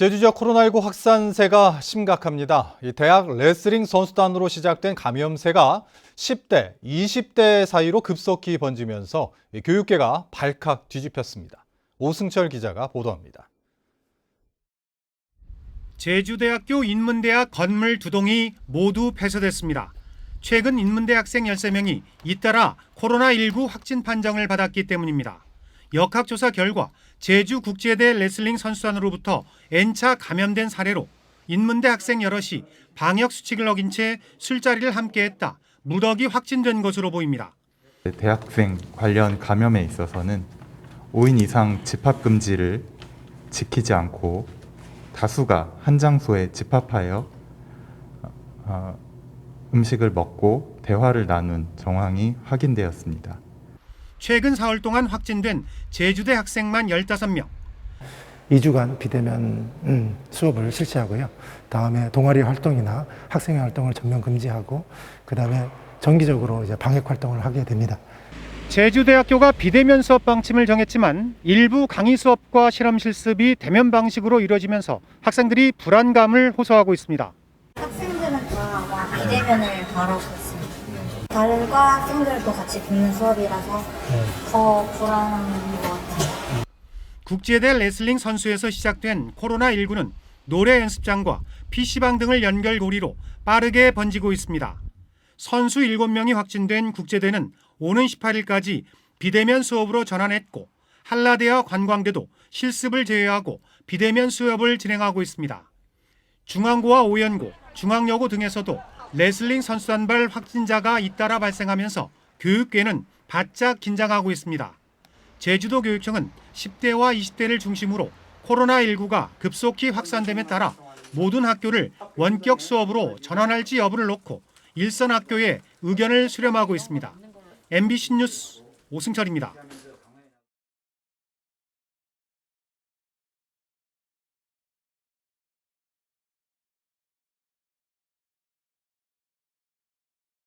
제주 지역 코로나19 확산세가 심각합니다. 이 대학 레슬링 선수단으로 시작된 감염세가 10대, 20대 사이로 급속히 번지면서 이 교육계가 발칵 뒤집혔습니다. 오승철 기자가 보도합니다. 제주대학교 인문대학 건물 두 동이 모두 폐쇄됐습니다. 최근 인문대 학생 13명이 잇따라 코로나19 확진 판정을 받았기 때문입니다. 역학조사 결과 제주국제대 레슬링 선수단으로부터 N차 감염된 사례로 인문대 학생 여럿이 방역수칙을 어긴 채 술자리를 함께했다. 무더기 확진된 것으로 보입니다. 대학생 관련 감염에 있어서는 5인 이상 집합 금지를 지키지 않고 다수가 한 장소에 집합하여 어, 음식을 먹고 대화를 나눈 정황이 확인되었습니다. 최근 사흘 동안 확진된 제주대 학생만 15명. 2주간 비대면 음, 수업을 실시하고요. 다음에 동아리 활동이나 학생회 활동을 전면 금지하고 그다음에 정기적으로 이제 방역 활동을 하게 됩니다. 제주대학교가 비대면 수업 방침을 정했지만 일부 강의 수업과 실험 실습이 대면 방식으로 이루어지면서 학생들이 불안감을 호소하고 있습니다. 학생들은 다 비대면을 바라고 다. 다른 과 학생들도 같이 듣는 수업이라서 더 불안한 것 같아요. 국제대 레슬링 선수에서 시작된 코로나19는 노래 연습장과 PC방 등을 연결고리로 빠르게 번지고 있습니다. 선수 7명이 확진된 국제대는 오는 18일까지 비대면 수업으로 전환했고 한라대와 관광대도 실습을 제외하고 비대면 수업을 진행하고 있습니다. 중앙고와 오연고, 중앙여고 등에서도 레슬링 선수단발 확진자가 잇따라 발생하면서 교육계는 바짝 긴장하고 있습니다. 제주도 교육청은 10대와 20대를 중심으로 코로나19가 급속히 확산됨에 따라 모든 학교를 원격 수업으로 전환할지 여부를 놓고 일선 학교에 의견을 수렴하고 있습니다. MBC 뉴스 오승철입니다.